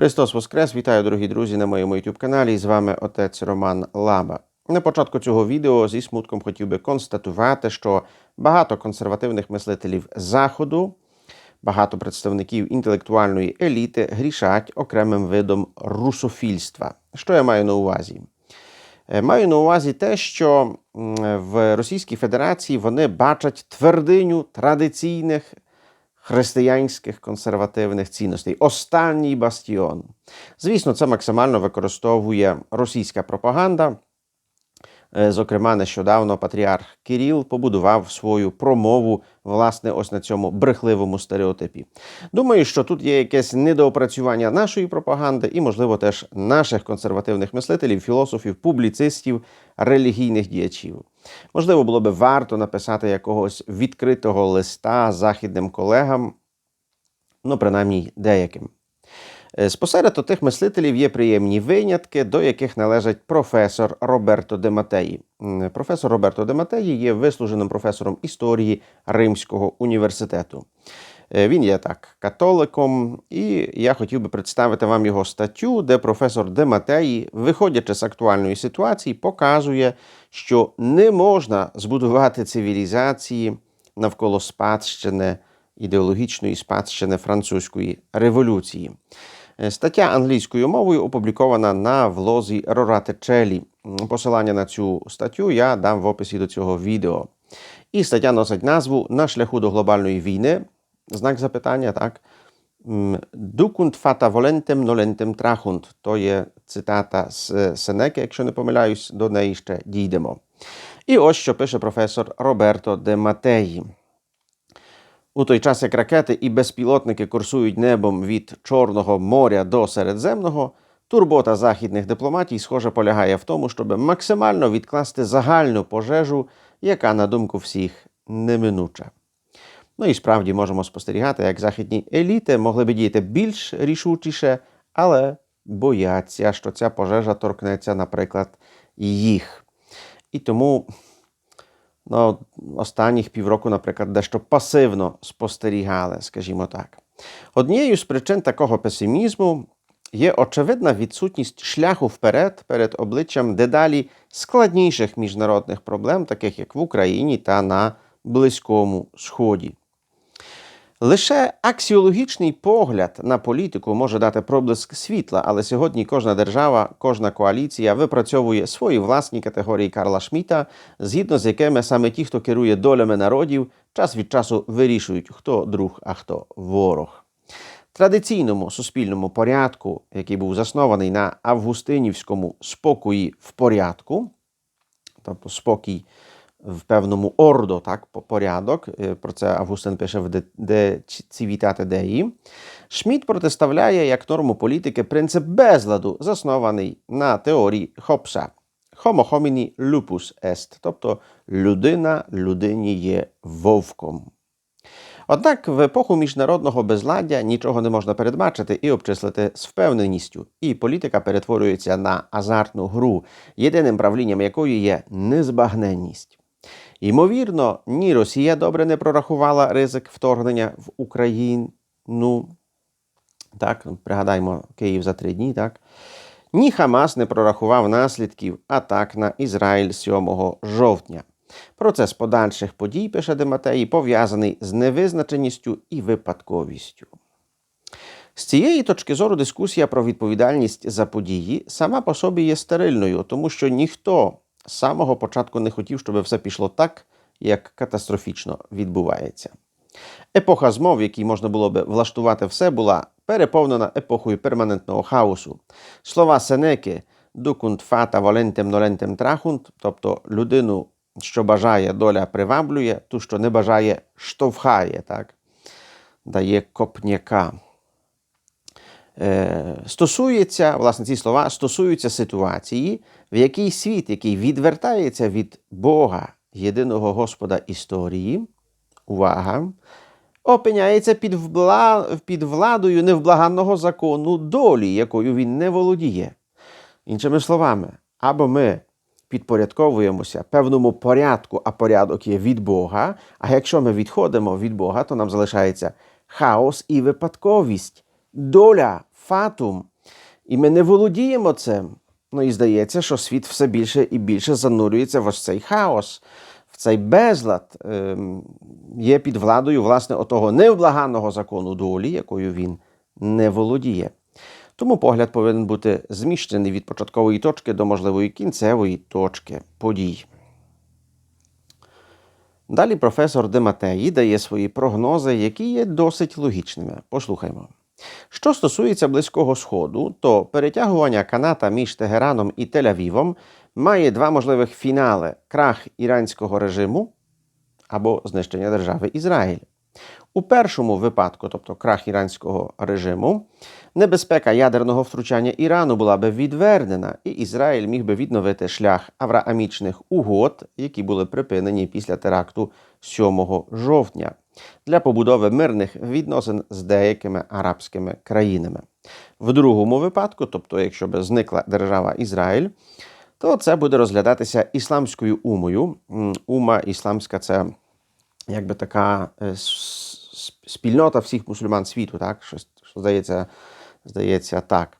Христос Воскрес! Вітаю, дорогі друзі, на моєму youtube каналі. З вами отець Роман Лаба. На початку цього відео зі смутком хотів би констатувати, що багато консервативних мислителів Заходу, багато представників інтелектуальної еліти грішать окремим видом русофільства. Що я маю на увазі? Е, Маю на увазі те, що в Російській Федерації вони бачать твердиню традиційних християнських консервативних цінностей. Останній бастіон. Звісно, це максимально використовує російська пропаганда. Е, Зокрема, нещодавно патріарх Кирил побудував свою промову власне ось на цьому брехливому стереотипі. Думаю, що тут є якесь недоопрацювання нашої пропаганди і, можливо, теж наших консервативних мислителів, філософів, публіцистів, релігійних діячів. Можливо, було би варто написати якогось відкритого листа західним колегам, ну, принаймні деяким. Е, Спосеред тих мислителів є приємні винятки, до яких належить професор Роберто де Матеї. Професор Роберто де Матеї є вислуженим професором історії Римського університету. Е, Він є так католиком, і я хотів би представити вам його статтю, де професор Де Матеї, виходячи з актуальної ситуації, показує, що не можна збудувати цивілізації навколо спадщини ідеологічної спадщини французької революції. Е, Стаття англійською мовою опублікована на влозі Рорате Челі. Посилання на цю статтю я дам в описі до цього відео. І стаття носить назву На шляху до глобальної війни. Знак запитання, так. Ducunt fata volentem nolentem trahunt. То є цитата з е, Сенеки, якщо не помиляюсь, до неї ще дійдемо. І ось що пише професор Роберто де Матеї. У той час, як ракети і безпілотники курсують небом від Чорного моря до Середземного, турбота західних дипломатій, схоже, полягає в тому, щоб максимально відкласти загальну пожежу, яка, на думку всіх, неминуча. Ну і справді можемо спостерігати, як західні еліти могли би діяти більш рішучіше, але бояться, що ця пожежа торкнеться, наприклад, їх. І тому ну, останніх півроку, наприклад, дещо пасивно спостерігали, скажімо так. Однією з причин такого песимізму є очевидна відсутність шляху вперед перед обличчям дедалі складніших міжнародних проблем, таких як в Україні та на Близькому Сході. Лише аксіологічний погляд на політику може дати проблиск світла, але сьогодні кожна держава, кожна коаліція випрацьовує свої власні категорії Карла Шміта, згідно з якими саме ті, хто керує долями народів, час від часу вирішують, хто друг, а хто ворог. Традиційному суспільному порядку, який був заснований на августинівському спокої в порядку, тобто спокій в певному ордо, так, порядок. Е, Про це Августин пише в «De- De Civitate Dei». Шмідт протиставляє як норму політики принцип безладу, заснований на теорії Хопса. Homo homini lupus est, тобто людина людині є вовком. Однак в епоху міжнародного безладдя нічого не можна передбачити і обчислити з впевненістю, і політика перетворюється на азартну гру, єдиним правлінням якої є незбагненність. Ймовірно, ні Росія добре не прорахувала ризик вторгнення в Україну. Так, пригадаймо Київ за три дні, так. Ні Хамас не прорахував наслідків атак на Ізраїль 7 жовтня. Процес подальших подій, пише Дематеї, пов'язаний з невизначеністю і випадковістю. З цієї точки зору дискусія про відповідальність за події сама по собі є стерильною, тому що ніхто самого початку не хотів, щоб все пішло так, як катастрофічно відбувається. Епоха змов, в якій можна було би влаштувати все, була переповнена епохою перманентного хаосу. Слова Сенеки «Ducunt fata volentem nolentem trahunt», тобто людину, що бажає, доля приваблює, ту, що не бажає, штовхає, так? дає копняка. Е, стосується, власне, ці слова стосуються ситуації, в якій світ, який відвертається від Бога, єдиного Господа історії, увага, опиняється під, вбла... під владою невблаганного закону долі, якою він не володіє. Іншими словами, або ми підпорядковуємося певному порядку, а порядок є від Бога. А якщо ми відходимо від Бога, то нам залишається хаос і випадковість, доля, фатум, І ми не володіємо цим. Ну і здається, що світ все більше і більше занурюється в ось цей хаос, в цей безлад, ем, є під владою власне отого невблаганного закону долі, якою він не володіє. Тому погляд повинен бути зміщений від початкової точки до можливої кінцевої точки подій. Далі професор Дематеї дає свої прогнози, які є досить логічними. Послухаймо. Що стосується Близького Сходу, то перетягування каната між Тегераном і Тель-Авівом має два можливих фінали: крах іранського режиму або знищення держави Ізраїль. У першому випадку, тобто крах іранського режиму, небезпека ядерного втручання Ірану була би відвернена, і Ізраїль міг би відновити шлях авраамічних угод, які були припинені після теракту 7 жовтня, для побудови мирних відносин з деякими арабськими країнами. В другому випадку, тобто, якщо б зникла держава Ізраїль, то це буде розглядатися ісламською умою. Ума ісламська це якби така е, спільнота всіх мусульман світу, так? Щось, що здається, здається так.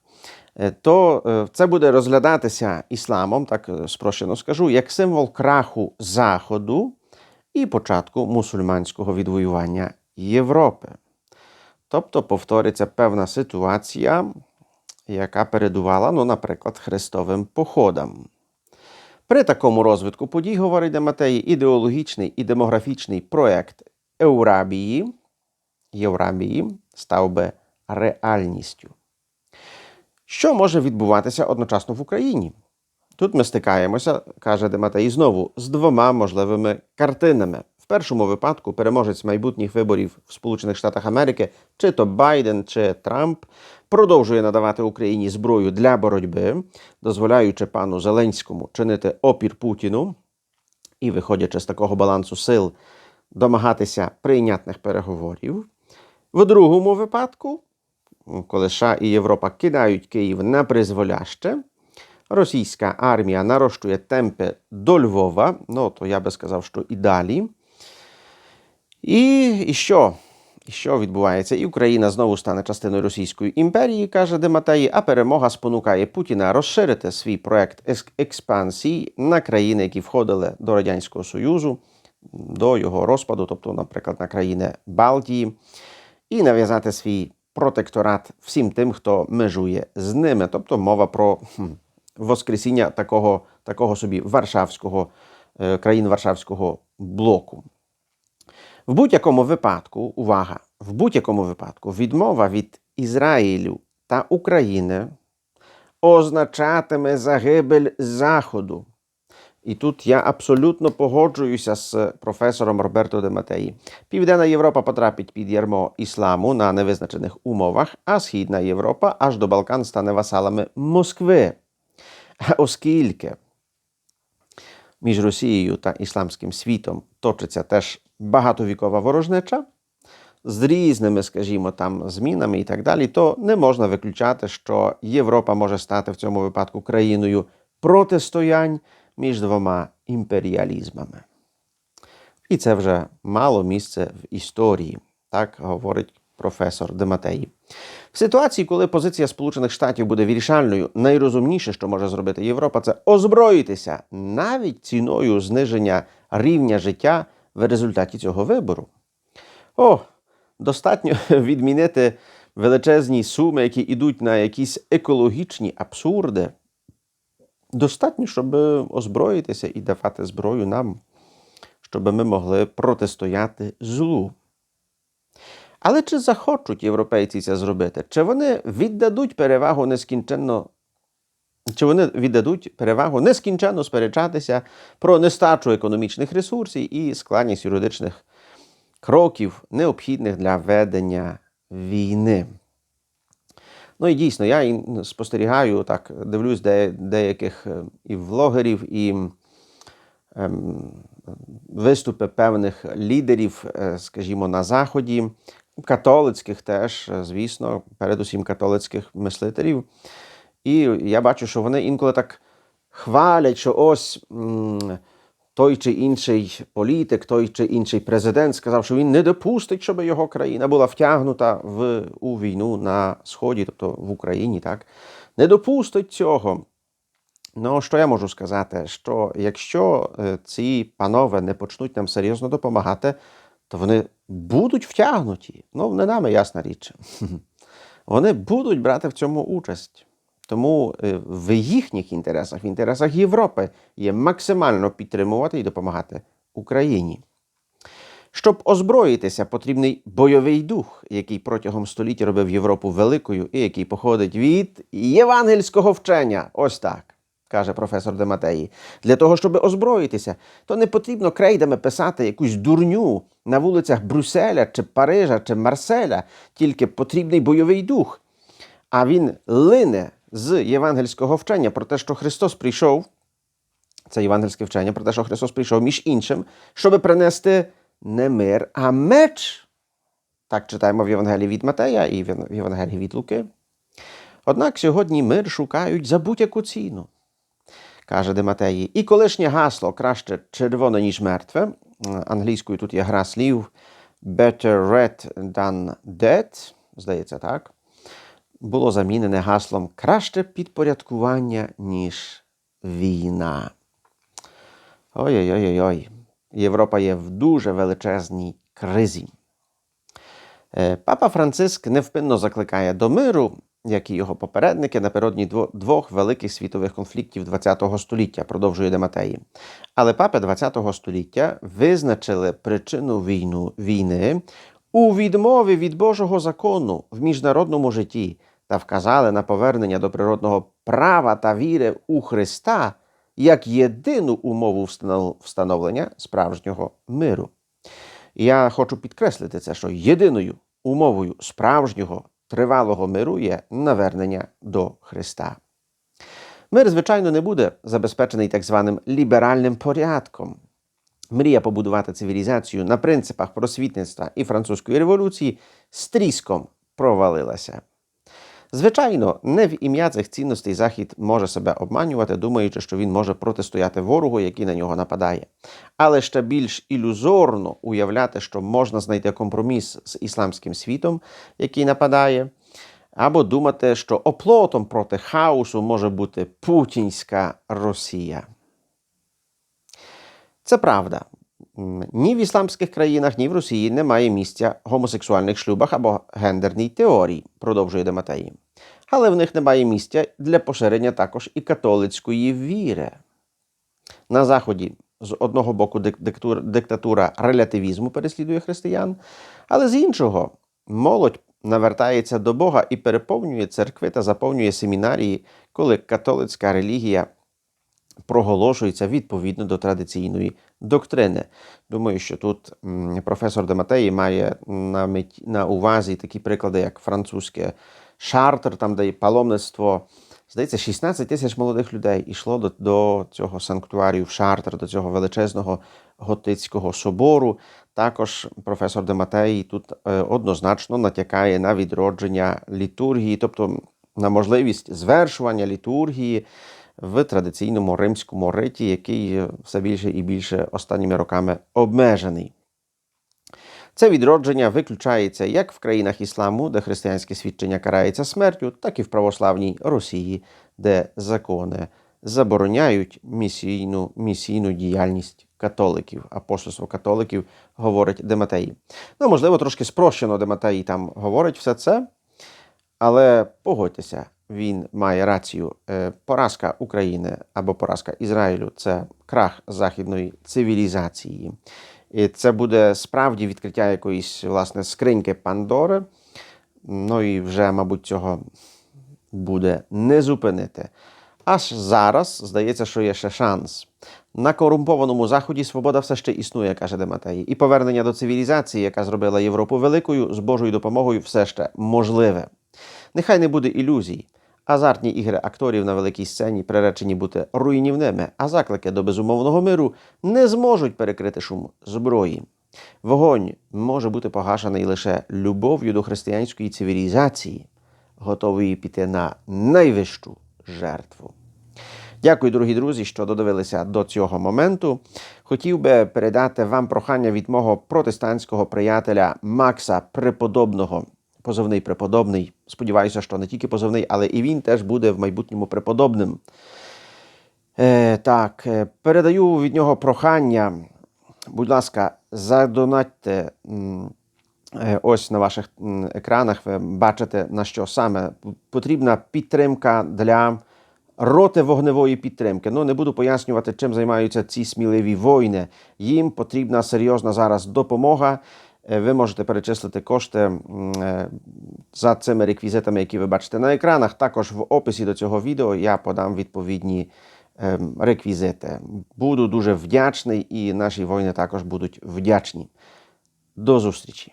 Е, То е, це буде розглядатися ісламом, так спрощено скажу, як символ краху Заходу і початку мусульманського відвоювання Європи. Тобто повториться певна ситуація, яка передувала, ну, наприклад, хрестовим походам. При такому розвитку подій, говорить Дематеї, ідеологічний і демографічний проект Еурабії, Єврабії став би реальністю. Що може відбуватися одночасно в Україні? Тут ми стикаємося, каже Дематей, знову з двома можливими картинами. В першому випадку переможець майбутніх виборів в Сполучених Штатах Америки, чи то Байден, чи Трамп, продовжує надавати Україні зброю для боротьби, дозволяючи пану Зеленському чинити опір Путіну і, виходячи з такого балансу сил, домагатися прийнятних переговорів. В другому випадку, коли США і Європа кидають Київ на призволяще, російська армія нарощує темпи до Львова, ну то я би сказав, що і далі. І, і що? Що відбувається? І Україна знову стане частиною Російської імперії, каже Дематеї, а перемога спонукає Путіна розширити свій проект експансії на країни, які входили до Радянського Союзу, до його розпаду, тобто, наприклад, на країни Балтії, і нав'язати свій протекторат всім тим, хто межує з ними. Тобто мова про хм, воскресіння такого, такого собі Варшавського, е, країн Варшавського блоку. В будь-якому випадку, увага, в будь-якому випадку відмова від Ізраїлю та України означатиме загибель Заходу. І тут я абсолютно погоджуюся з професором Роберто де Матеї. Південна Європа потрапить під ярмо ісламу на невизначених умовах, а Східна Європа аж до Балкан стане васалами Москви. Оскільки між Росією та ісламським світом точиться теж багатовікова ворожнеча з різними, скажімо, там змінами і так далі, то не можна виключати, що Європа може стати в цьому випадку країною протистоянь між двома імперіалізмами. І це вже мало місце в історії, так говорить професор Дематеї. В ситуації, коли позиція Сполучених Штатів буде вирішальною, найрозумніше, що може зробити Європа, це озброїтися навіть ціною зниження рівня життя в результаті цього вибору. О, достатньо відмінити величезні суми, які йдуть на якісь екологічні абсурди. Достатньо, щоб озброїтися і давати зброю нам, щоб ми могли протистояти злу. Але чи захочуть європейці це зробити? Чи вони віддадуть перевагу нескінченно? Чи вони віддадуть перевагу нескінченно сперечатися про нестачу економічних ресурсів і складність юридичних кроків, необхідних для ведення війни? Ну і дійсно, я спостерігаю, так, дивлюсь де, деяких е, і влогерів, і ем, виступи певних лідерів, е, скажімо, на Заході, католицьких теж, е, звісно, передусім католицьких мислителів. І я бачу, що вони інколи так хвалять, що ось той чи інший політик, той чи інший президент сказав, що він не допустить, щоб його країна була втягнута в у війну на сході, тобто в Україні, так не допустить цього. Ну, що я можу сказати? Що якщо е, ці панове не почнуть нам серйозно допомагати, то вони будуть втягнуті. Ну, не нами ясна річ. Вони будуть брати в цьому участь. Тому е, в їхніх інтересах, в інтересах Європи, є максимально підтримувати і допомагати Україні. Щоб озброїтися, потрібний бойовий дух, який протягом століття робив Європу великою і який походить від євангельського вчення. Ось так. Каже професор Дематеї, для того, щоб озброїтися, то не потрібно крейдами писати якусь дурню на вулицях Брюсселя, чи Парижа, чи Марселя, тільки потрібний бойовий дух. А він лине з євангельського вчення про те, що Христос прийшов, це євангельське вчення про те, що Христос прийшов між іншим, щоб принести не мир, а меч. Так читаємо в Євангелії від Матея і в Євангелії від Луки. Однак сьогодні мир шукають за будь-яку ціну, каже Дематеї. І колишнє гасло краще червоне, ніж мертве. Англійською тут є гра слів better red than dead, здається, так. Було замінене гаслом краще підпорядкування, ніж війна. Ой-ой-ой. ой Європа є в дуже величезній кризі. Е, Папа Франциск невпинно закликає до миру, як і його попередники, напередодні двох великих світових конфліктів ХХ століття, продовжує Дематеї. Але папи ХХ століття визначили причину війну, війни у відмові від Божого закону в міжнародному житті та вказали на повернення до природного права та віри у Христа як єдину умову встановлення справжнього миру. Я хочу підкреслити це, що єдиною умовою справжнього тривалого миру є навернення до Христа. Мир, звичайно, не буде забезпечений так званим ліберальним порядком. Мрія побудувати цивілізацію на принципах просвітництва і французької революції стріском провалилася. Звичайно, не в ім'я цих цінностей Захід може себе обманювати, думаючи, що він може протистояти ворогу, який на нього нападає. Але ще більш ілюзорно уявляти, що можна знайти компроміс з ісламським світом, який нападає, або думати, що оплотом проти хаосу може бути путінська Росія. Це правда. Ні в ісламських країнах, ні в Росії немає місця гомосексуальних шлюбах або гендерній теорії, продовжує Дематеї. Але в них немає місця для поширення також і католицької віри. На Заході з одного боку диктатура релятивізму переслідує християн, але з іншого молодь навертається до Бога і переповнює церкви та заповнює семінарії, коли католицька релігія проголошується відповідно до традиційної доктрини. Думаю, що тут професор Дематеї має на меті, на увазі такі приклади, як французьке шартер, там де паломництво. Здається, 16 тисяч молодих людей йшло до до цього санктуарію в Шартер, до цього величезного готицького собору. Також професор Дематей тут е, однозначно натякає на відродження літургії, тобто на можливість звершування літургії в традиційному римському риті, який все більше і більше останніми роками обмежений. Це відродження виключається як в країнах ісламу, де християнське свідчення карається смертю, так і в православній Росії, де закони забороняють місійну місійну діяльність католиків. Апостольство католиків говорить Дематеї. Ну, можливо, трошки спрощено Дематеї там говорить все це, але погодьтеся, він має рацію. Е, поразка України або поразка Ізраїлю це крах західної цивілізації. І це буде справді відкриття якоїсь власне скриньки Пандори. Ну і вже, мабуть, цього буде не зупинити. Аж зараз здається, що є ще шанс. На корумпованому заході свобода все ще існує, каже Дематей. І повернення до цивілізації, яка зробила Європу великою, з Божою допомогою, все ще можливе. Нехай не буде ілюзій. Азартні ігри акторів на великій сцені приречені бути руйнівними, а заклики до безумовного миру не зможуть перекрити шум зброї. Вогонь може бути погашений лише любов'ю до християнської цивілізації, готової піти на найвищу жертву. Дякую, дорогі друзі, що додивилися до цього моменту. Хотів би передати вам прохання від мого протестантського приятеля Макса Преподобного. Позовний преподобний. Сподіваюся, що не тільки позовний, але і він теж буде в майбутньому преподобним. Е, так, е, передаю від нього прохання. Будь ласка, задонатьте е, ось на ваших екранах. Ви бачите, на що саме потрібна підтримка для роти вогневої підтримки. Ну, не буду пояснювати, чим займаються ці сміливі воїни. Їм потрібна серйозна зараз допомога. Ви можете перечислити кошти за цими реквізитами, які ви бачите на екранах. Також в описі до цього відео я подам відповідні реквізити. Буду дуже вдячний, і наші воїни також будуть вдячні. До зустрічі!